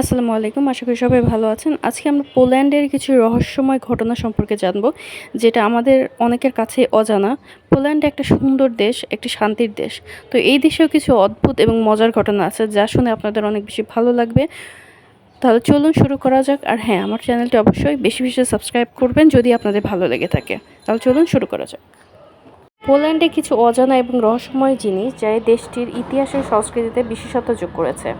আসসালামু আলাইকুম, আশা করি সবাই ভালো আছেন। আজকে আমরা পোল্যান্ডের কিছু রহস্যময় ঘটনা সম্পর্কে জানব, যেটা আমাদের অনেকের কাছে অজানা। পোল্যান্ড একটা সুন্দর দেশ, একটি শান্তির দেশ। তো এই দেশেও কিছু অদ্ভুত এবং মজার ঘটনা আছে, যা শুনে আপনাদের অনেক বেশি ভালো লাগবে। তাহলে চলুন শুরু করা যাক। আর হ্যাঁ আমার চ্যানেলটি অবশ্যই বেশি বেশি সাবস্ক্রাইব করবেন যদি আপনাদের ভালো লেগে থাকে। তাহলে চলুন শুরু করা যাক। পোল্যান্ডে কিছু অজানা এবং রহস্যময় জিনিস, যা দেশটির ইতিহাসের সংস্কৃতিতে বিশেষত্ব যোগ করেছে।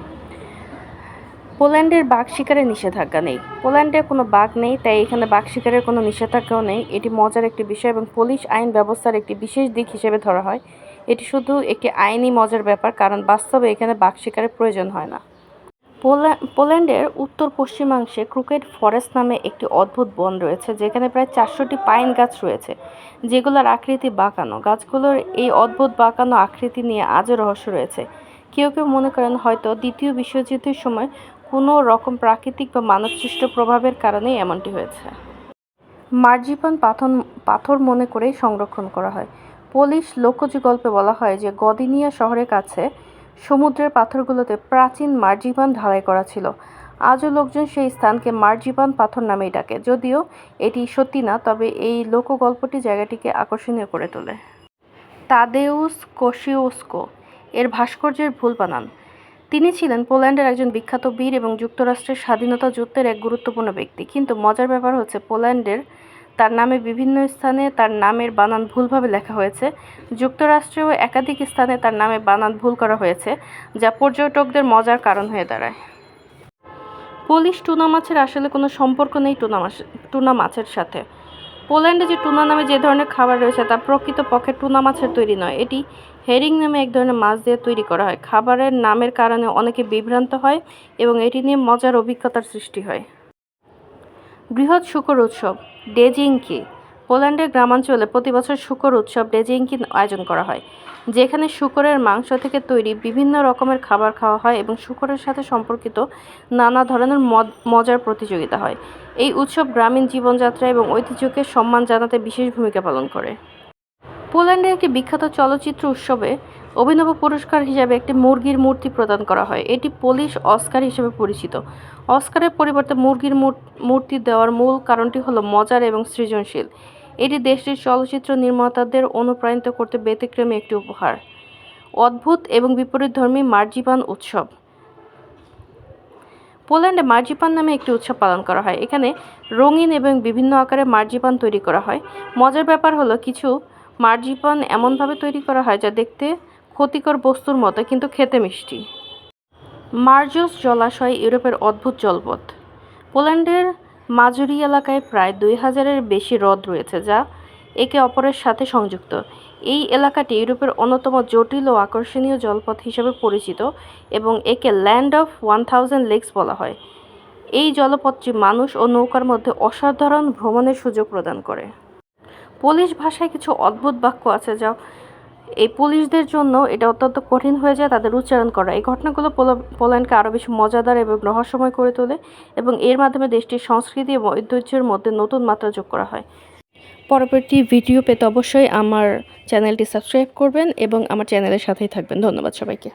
পোল্যান্ডের বাঘ শিকারের নিষেধাজ্ঞা নেই। পোল্যান্ডে কোনো বাঘ নেই, তাই এখানে বাঘ শিকারের কোনো নিষেধাজ্ঞাও নেই। এটি মজার একটি বিষয় এবং পুলিশ আইন ব্যবস্থার একটি বিশেষ দিক হিসেবে ধরা হয়। এটি শুধু একটি আইনি মজার ব্যাপার, কারণ বাস্তবে এখানে বাঘ শিকারের প্রয়োজন হয় না। পোল্যা- পোল্যান্ডের উত্তর পশ্চিমাংশে ক্রুকেট ফরেস্ট নামে একটি অদ্ভুত বন রয়েছে, যেখানে প্রায় চারশোটি পাইন গাছ রয়েছে, যেগুলোর আকৃতি বাঁকানো। গাছগুলোর এই অদ্ভুত বাঁকানো আকৃতি নিয়ে আজও রহস্য রয়েছে। কেউ কেউ মনে করেন হয়তো দ্বিতীয় বিশ্বযুদ্ধের সময় কোনো রকম প্রাকৃতিক বা মানবসৃষ্ট প্রভাবের কারণেই এমনটি হয়েছে। মার্জিপান পাথর পাথর মনে করেই সংরক্ষণ করা হয়। পোলিশ লোকজ গল্পে বলা হয় যে, গদিনিয়া শহরের কাছে সমুদ্রের পাথরগুলোতে প্রাচীন মার্জিপান ঢালাই করা ছিল। আজও লোকজন সেই স্থানকে মার্জিপান পাথর নামেই ডাকে। যদিও এটি সত্যি না, তবে এই লোকগল্পটি জায়গাটিকে আকর্ষণীয় করে তোলে। তাদেউস কোশিওস্কো এর ভাস্কর্যের ভুল বানান। তিনি ছিলেন পোল্যান্ডের একজন বিখ্যাত বীর এবং যুক্তরাষ্ট্রের স্বাধীনতা যুদ্ধের এক গুরুত্বপূর্ণ ব্যক্তি। কিন্তু মজার ব্যাপার হচ্ছে, পোল্যান্ডের তার নামে বিভিন্ন স্থানে তার নামের বানান ভুলভাবে লেখা হয়েছে। যুক্তরাষ্ট্রেও একাধিক স্থানে তার নামে বানান ভুল করা হয়েছে, যা পর্যটকদের মজার কারণ হয়ে দাঁড়ায়। পুলিশ টুনা মাছের আসলে কোনো সম্পর্ক নেই টুনা মাছ টুনা মাছের সাথে। পোল্যান্ডে যে টুনা নামে যে ধরনের খাবার রয়েছে তা প্রকৃত পক্ষে টুনা মাছের তৈরি নয়। এটি হেরিং নামে এক ধরনের মাছ দিয়ে তৈরি করা হয়। খাবারের নামের কারণে অনেকে বিভ্রান্ত হয় এবং এটি নিয়ে মজার অভিজ্ঞতার সৃষ্টি হয়। বৃহৎ শুকর উৎসব, ডেজিংকি। পোল্যান্ডের গ্রামাঞ্চলে প্রতি বছর শুকর উৎসব ডেজিংকি আয়োজন করা হয়, যেখানে শুকরের মাংস থেকে তৈরি বিভিন্ন রকমের খাবার খাওয়া হয় এবং শুকরের সাথে সম্পর্কিত নানা ধরনের মজার প্রতিযোগিতা হয়। এই উৎসব গ্রামীণ জীবনযাত্রা এবং ঐতিহ্যকে সম্মান জানাতে বিশেষ ভূমিকা পালন করে। পোল্যান্ডের একটি বিখ্যাত চলচ্চিত্র উৎসবে অভিনব পুরস্কার হিসাবে একটি মুরগির মূর্তি প্রদান করা হয়। এটি পোলিশ অস্কার হিসেবে পরিচিত। অস্কারের পরিবর্তে মুরগির মূর্তি দেওয়ার মূল কারণটি হলো মজার এবং সৃজনশীল। এটি দেশটির চলচ্চিত্র নির্মাতাদের অনুপ্রাণিত করতে ব্যতিক্রমী একটি উপহার। অদ্ভুত এবং বিপরীতধর্মী মার্জিপান উৎসব। পোল্যান্ডে মার্জিপান নামে একটি উৎসব পালন করা হয়। এখানে রঙিন এবং বিভিন্ন আকারে মার্জিপান তৈরি করা হয়। মজার ব্যাপার হলো, কিছু মার্জিপান এমনভাবে তৈরি করা হয় যা দেখতে ক্ষতিকর বস্তুর মতো কিন্তু খেতে মিষ্টি। মার্জোস জলাশয় ইউরোপের অদ্ভুত জলপথ। পোল্যান্ডের মাজুরি এলাকায় প্রায় দুই হাজারের বেশি হ্রদ রয়েছে যা একে অপরের সাথে সংযুক্ত। এই এলাকাটি ইউরোপের অন্যতম জটিল ও আকর্ষণীয় জলপথ হিসেবে পরিচিত এবং একে land of one thousand lakes বলা হয়। এই জলপথটি মানুষ ও নৌকার মধ্যে অসাধারণ ভ্রমণের সুযোগ প্রদান করে। পোলিশ ভাষায় কিছু অদ্ভুত বাক্য আছে যা এই পুলিশদের জন্য এটা অত্যন্ত কঠিন হয়ে যায় তাদের উচ্চারণ করা। এই ঘটনাগুলো পোলা- পোল্যান্ডকে আরও বেশি মজাদার এবং রহস্যময় করে তোলে এবং এর মাধ্যমে দেশটির সংস্কৃতি এবং ঐতিহ্যের মধ্যে নতুন মাত্রা যোগ করা হয়। পরবর্তী ভিডিও পেতে অবশ্যই আমার চ্যানেলটি সাবস্ক্রাইব করবেন এবং আমার চ্যানেলের সাথেই থাকবেন। ধন্যবাদ সবাইকে।